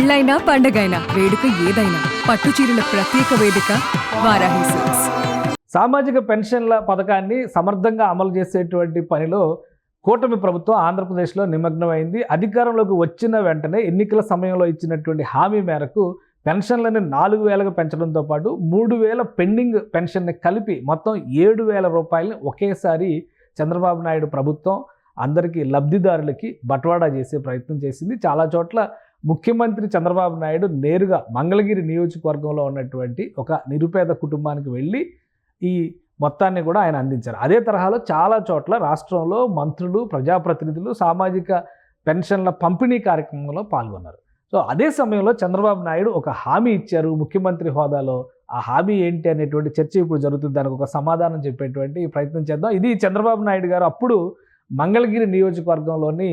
పెళ్ళైనా పండగైనా వేడుక ఏదైనా పట్టు చీరల ప్రత్యేక వేదిక వారాహి సిల్క్స్ సామాజిక పెన్షన్ల పథకాన్ని సమర్థంగా అమలు చేసేటువంటి పనిలో కూటమి ప్రభుత్వం ఆంధ్రప్రదేశ్లో నిమగ్నమైంది. అధికారంలోకి వచ్చిన వెంటనే ఎన్నికల సమయంలో ఇచ్చినటువంటి హామీ మేరకు పెన్షన్లని నాలుగు వేలకు పెంచడంతో పాటు మూడు వేల పెండింగ్ పెన్షన్ని కలిపి మొత్తం ఏడు వేల రూపాయలని ఒకేసారి చంద్రబాబు నాయుడు ప్రభుత్వం అందరికీ లబ్ధిదారులకి బట్వాడా చేసే ప్రయత్నం చేసింది. చాలా చోట్ల ముఖ్యమంత్రి చంద్రబాబు నాయుడు నేరుగా మంగళగిరి నియోజకవర్గంలో ఉన్నటువంటి ఒక నిరుపేద కుటుంబానికి వెళ్ళి ఈ మొత్తాన్ని కూడా ఆయన అందించారు. అదే తరహాలో చాలా చోట్ల రాష్ట్రంలో మంత్రులు ప్రజాప్రతినిధులు సామాజిక పెన్షన్ల పంపిణీ కార్యక్రమంలో పాల్గొన్నారు. సో అదే సమయంలో చంద్రబాబు నాయుడు ఒక హామీ ఇచ్చారు ముఖ్యమంత్రి హోదాలో. ఆ హామీ ఏంటి అనేటువంటి చర్చ ఇప్పుడు జరుగుతుంది. దానికి ఒక సమాధానం చెప్పేటువంటి ప్రయత్నం చేద్దాం. ఇది చంద్రబాబు నాయుడు గారు అప్పుడు మంగళగిరి నియోజకవర్గంలోని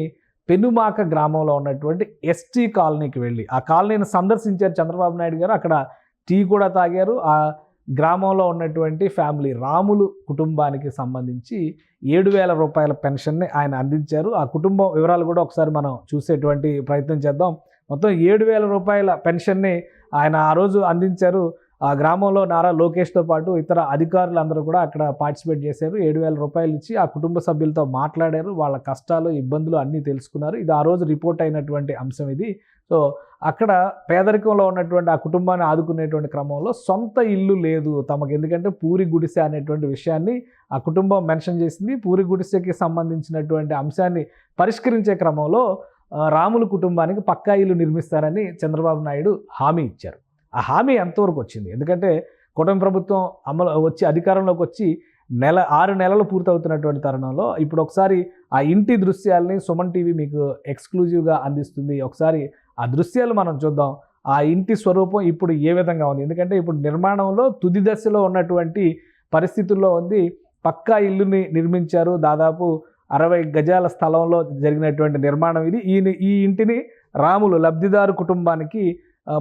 పెనుమాక గ్రామంలో ఉన్నటువంటి ఎస్టీ కాలనీకి వెళ్ళి ఆ కాలనీని సందర్శించారు చంద్రబాబు నాయుడు గారు. అక్కడ టీ కూడా తాగారు. ఆ గ్రామంలో ఉన్నటువంటి ఫ్యామిలీ రాములు కుటుంబానికి సంబంధించి ఏడు వేల రూపాయల పెన్షన్ని ఆయన అందించారు. ఆ కుటుంబం వివరాలు కూడా ఒకసారి మనం చూసేటువంటి ప్రయత్నం చేద్దాం. మొత్తం ఏడు వేల రూపాయల పెన్షన్ని ఆయన ఆ రోజు అందించారు. ఆ గ్రామంలో నారా లోకేష్తో పాటు ఇతర అధికారులు అందరూ కూడా అక్కడ పార్టిసిపేట్ చేశారు. ఏడు వేల రూపాయలు ఇచ్చి ఆ కుటుంబ సభ్యులతో మాట్లాడారు. వాళ్ళ కష్టాలు ఇబ్బందులు అన్నీ తెలుసుకున్నారు. ఇది ఆ రోజు రిపోర్ట్ అయినటువంటి అంశం ఇది. సో అక్కడ పేదరికంలో ఉన్నటువంటి ఆ కుటుంబాన్ని ఆదుకునేటువంటి క్రమంలో సొంత ఇల్లు లేదు తమకు. ఎందుకంటే పూరి గుడిసె అనేటువంటి విషయాన్ని ఆ కుటుంబం మెన్షన్ చేసింది. పూరి గుడిసెకి సంబంధించినటువంటి అంశాన్ని పరిష్కరించే క్రమంలో రాముల రాములు కుటుంబానికి పక్కా ఇల్లు నిర్మిస్తారని చంద్రబాబు నాయుడు హామీ ఇచ్చారు. ఆ హామీ ఎంతవరకు వచ్చింది? ఎందుకంటే కూటమి ప్రభుత్వం అమలు వచ్చి అధికారంలోకి వచ్చి నెల ఆరు నెలలు పూర్తవుతున్నటువంటి తరుణంలో ఇప్పుడు ఒకసారి ఆ ఇంటి దృశ్యాల్ని సుమన్ టీవీ మీకు ఎక్స్క్లూజివ్గా అందిస్తుంది. ఒకసారి ఆ దృశ్యాలు మనం చూద్దాం. ఆ ఇంటి స్వరూపం ఇప్పుడు ఏ విధంగా ఉంది? ఎందుకంటే ఇప్పుడు నిర్మాణంలో తుది దశలో ఉన్నటువంటి పరిస్థితుల్లో ఉంది. పక్కా ఇల్లుని నిర్మించారు. దాదాపు అరవై గజాల స్థలంలో జరిగినటువంటి నిర్మాణం ఇది. ఈ ఈ ఇంటిని రాములు లబ్ధిదారు కుటుంబానికి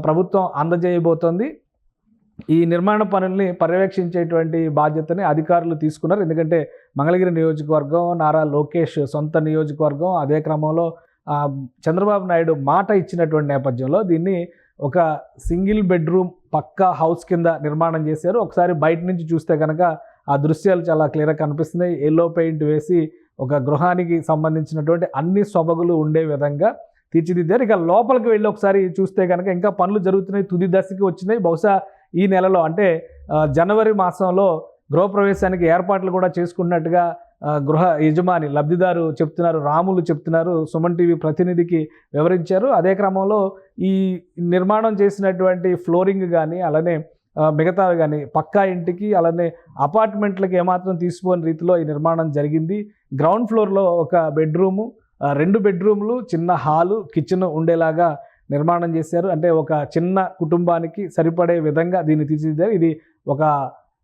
ప్రభుత్వం అందజేయబోతోంది. ఈ నిర్మాణ పనుల్ని పర్యవేక్షించేటువంటి బాధ్యతని అధికారులు తీసుకున్నారు. ఎందుకంటే మంగళగిరి నియోజకవర్గం నారా లోకేష్ సొంత నియోజకవర్గం అదే క్రమంలో చంద్రబాబు నాయుడు మాట ఇచ్చినటువంటి నేపథ్యంలో దీన్ని ఒక సింగిల్ బెడ్రూమ్ పక్కా హౌస్ కింద నిర్మాణం చేశారు. ఒకసారి బయట నుంచి చూస్తే కనుక ఆ దృశ్యాలు చాలా క్లియర్గా కనిపిస్తున్నాయి. ఎల్లో పెయింట్ వేసి ఒక గృహానికి సంబంధించినటువంటి అన్ని సొబగులు ఉండే విధంగా తీర్చిదిద్దారు. ఇక లోపలికి వెళ్ళి ఒకసారి చూస్తే కనుక ఇంకా పనులు జరుగుతున్నాయి తుది దశకి వచ్చినాయి. బహుశా ఈ నెలలో అంటే జనవరి మాసంలో గృహప్రవేశానికి ఏర్పాట్లు కూడా చేసుకున్నట్టుగా గృహ యజమాని లబ్ధిదారు చెప్తున్నారు రాములు చెప్తున్నారు సుమన్ టీవీ ప్రతినిధికి వివరించారు. అదే క్రమంలో ఈ నిర్మాణం చేసినటువంటి ఫ్లోరింగ్ కానీ అలానే మిగతావి కానీ పక్కా ఇంటికి అలానే అపార్ట్మెంట్లకి ఏమాత్రం తీసుకోని రీతిలో ఈ నిర్మాణం జరిగింది. గ్రౌండ్ ఫ్లోర్లో ఒక బెడ్రూము రెండు బెడ్రూమ్లు చిన్న హాలు కిచెన్ ఉండేలాగా నిర్మాణం చేశారు. అంటే ఒక చిన్న కుటుంబానికి సరిపడే విధంగా దీన్ని తీర్చిదిద్దారు. ఇది ఒక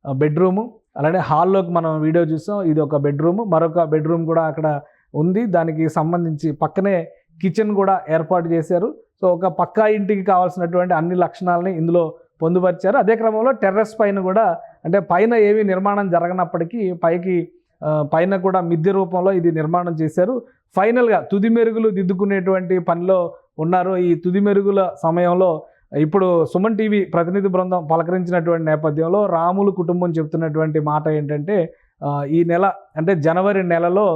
బెడ్రూము. అలానే హాల్లోకి మనం వీడియో చూసాం. ఇది ఒక బెడ్రూమ్. మరొక బెడ్రూమ్ కూడా అక్కడ ఉంది. దానికి సంబంధించి పక్కనే కిచెన్ కూడా ఏర్పాటు చేశారు. సో ఒక పక్కా ఇంటికి కావాల్సినటువంటి అన్ని లక్షణాలని ఇందులో పొందుపరిచారు. అదే క్రమంలో టెర్రస్ పైన కూడా అంటే పైన ఏమీ నిర్మాణం జరగనప్పటికీ పైకి పైన కూడా మిద్దె రూపంలో ఇది నిర్మాణం చేశారు. ఫైనల్గా తుది మెరుగులు దిద్దుకునేటువంటి పనిలో ఉన్నారు. ఈ తుది మెరుగుల సమయంలో ఇప్పుడు సుమన్ టీవీ ప్రతినిధి బృందం పలకరించినటువంటి నేపథ్యంలో రాములు కుటుంబం చెప్తున్నటువంటి మాట ఏంటంటే ఈ నెల అంటే జనవరి నెలలో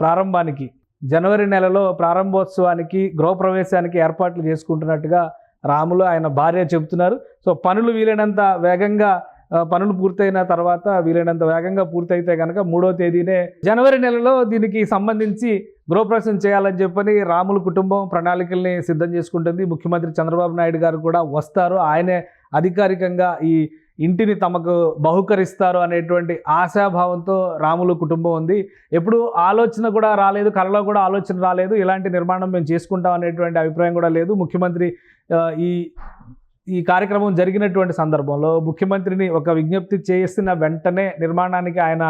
ప్రారంభానికి జనవరి నెలలో ప్రారంభోత్సవానికి గృహప్రవేశానికి ఏర్పాట్లు చేసుకుంటున్నట్టుగా రాములు ఆయన భార్య చెబుతున్నారు. సో పనులు వీలైనంత వేగంగా పనులు పూర్తయిన తర్వాత వీలైనంత వేగంగా పూర్తయితే కనుక మూడో తేదీనే జనవరి నెలలో దీనికి సంబంధించి గృహప్రవేశం చేయాలని చెప్పని రాముల కుటుంబం ప్రణాళికల్ని సిద్ధం చేసుకుంటుంది. ముఖ్యమంత్రి చంద్రబాబు నాయుడు గారు కూడా వస్తారు. ఆయనే అధికారికంగా ఈ ఇంటిని తమకు బహుకరిస్తారు అనేటువంటి ఆశాభావంతో రాములు కుటుంబం ఉంది. ఎప్పుడు ఆలోచన కూడా రాలేదు కళలో కూడా ఆలోచన రాలేదు. ఇలాంటి నిర్మాణం మేము చేసుకుంటాం అనేటువంటి అభిప్రాయం కూడా లేదు. ముఖ్యమంత్రి ఈ ఈ కార్యక్రమం జరిగినటువంటి సందర్భంలో ముఖ్యమంత్రిని ఒక విజ్ఞప్తి చేసిన వెంటనే నిర్మాణానికి ఆయన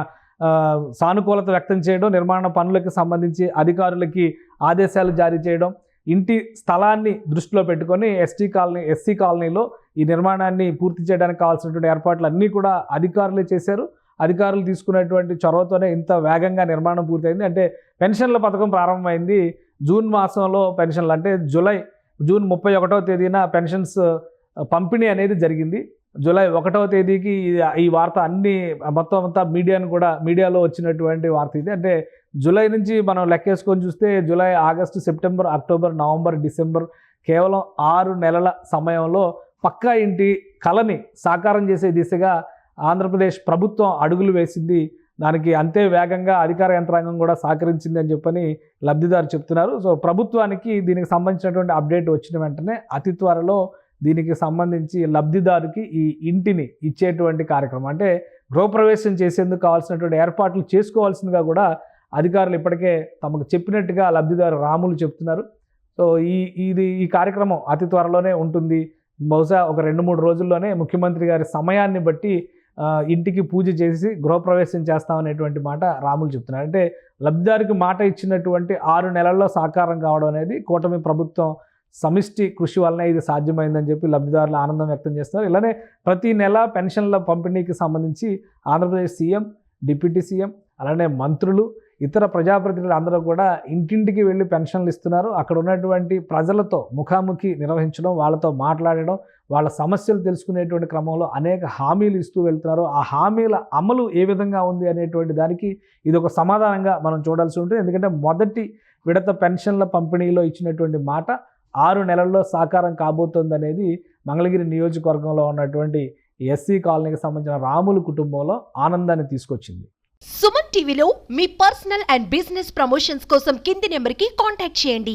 సానుకూలత వ్యక్తం చేయడం నిర్మాణ పనులకు సంబంధించి అధికారులకి ఆదేశాలు జారీ చేయడం ఇంటి స్థలాన్ని దృష్టిలో పెట్టుకొని ఎస్టీ కాలనీ ఎస్సీ కాలనీలో ఈ నిర్మాణాన్ని పూర్తి చేయడానికి కావాల్సినటువంటి ఏర్పాట్లు అన్నీ కూడా అధికారులే చేశారు. అధికారులు తీసుకున్నటువంటి చొరవతోనే ఇంత వేగంగా నిర్మాణం పూర్తయింది. అంటే పెన్షన్ల పథకం ప్రారంభమైంది జూన్ మాసంలో పెన్షన్లు. అంటే జూలై జూన్ ముప్పై ఒకటో తేదీన పెన్షన్స్ పంపిణీ అనేది జరిగింది. జూలై ఒకటవ తేదీకి ఈ- వార్త అన్ని మొత్తం అంతా మీడియాను కూడా మీడియాలో వచ్చినటువంటి వార్త ఇది. అంటే జూలై నుంచి మనం లెక్కేసుకొని చూస్తే July August September October November December కేవలం ఆరు నెలల సమయంలో పక్కా ఇంటి కళని సాకారం చేసే దిశగా ఆంధ్రప్రదేశ్ ప్రభుత్వం అడుగులు వేసింది. దానికి అంతే వేగంగా అధికార యంత్రాంగం కూడా సహకరించింది అని చెప్పని లబ్ధిదారు చెప్తున్నారు. సో ప్రభుత్వానికి దీనికి సంబంధించినటువంటి అప్డేట్ వచ్చిన వెంటనే అతి త్వరలో దీనికి సంబంధించి లబ్ధిదారుకి ఈ ఇంటిని ఇచ్చేటువంటి కార్యక్రమం. అంటే గృహప్రవేశం చేసేందుకు కావాల్సినటువంటి ఏర్పాట్లు చేసుకోవాల్సిందిగా కూడా అధికారులు ఇప్పటికే తమకు చెప్పినట్టుగా లబ్ధిదారు రాములు చెప్తున్నారు. సో ఈ ఇది ఈ కార్యక్రమం అతి త్వరలోనే ఉంటుంది. బహుశా ఒక రెండు మూడు రోజుల్లోనే ముఖ్యమంత్రి గారి సమయాన్ని బట్టి ఇంటికి పూజ చేసి గృహప్రవేశం చేస్తామనేటువంటి మాట రాములు చెప్తున్నారు. అంటే లబ్ధిదారికి మాట ఇచ్చినటువంటి ఆరు నెలల్లో సాకారం కావడం అనేది కూటమి ప్రభుత్వం సమిష్టి కృషి వలన ఇది సాధ్యమైందని చెప్పి లబ్ధిదారులు ఆనందం వ్యక్తం చేస్తున్నారు. ఇలానే ప్రతి నెల పెన్షన్ల పంపిణీకి సంబంధించి ఆంధ్రప్రదేశ్ సీఎం డిప్యూటీ సీఎం అలానే మంత్రులు ఇతర ప్రజాప్రతినిధులు అందరూ కూడా ఇంటింటికి వెళ్ళి పెన్షన్లు ఇస్తున్నారు. అక్కడ ఉన్నటువంటి ప్రజలతో ముఖాముఖి నిర్వహించడం వాళ్ళతో మాట్లాడడం వాళ్ళ సమస్యలు తెలుసుకునేటువంటి క్రమంలో అనేక హామీలు ఇస్తూ వెళ్తున్నారు. ఆ హామీల అమలు ఏ విధంగా ఉంది అనేటువంటి దానికి ఇది ఒక సమాధానంగా మనం చూడాల్సి ఉంటుంది. ఎందుకంటే మొదటి విడత పెన్షన్ల పంపిణీలో ఇచ్చినటువంటి మాట ఆరు నెలల్లో సాకారం కాబోతోంది అనేది మంగళగిరి నియోజకవర్గంలో ఉన్నటువంటి ఎస్సీ కాలనీకి సంబంధించిన రాములు కుటుంబంలో ఆనందాన్ని తీసుకొచ్చింది. సుమన్ టీవీలో మీ పర్సనల్ అండ్ బిజినెస్ ప్రమోషన్స్ కోసం కింది నెంబర్కి కాంటాక్ట్ చేయండి.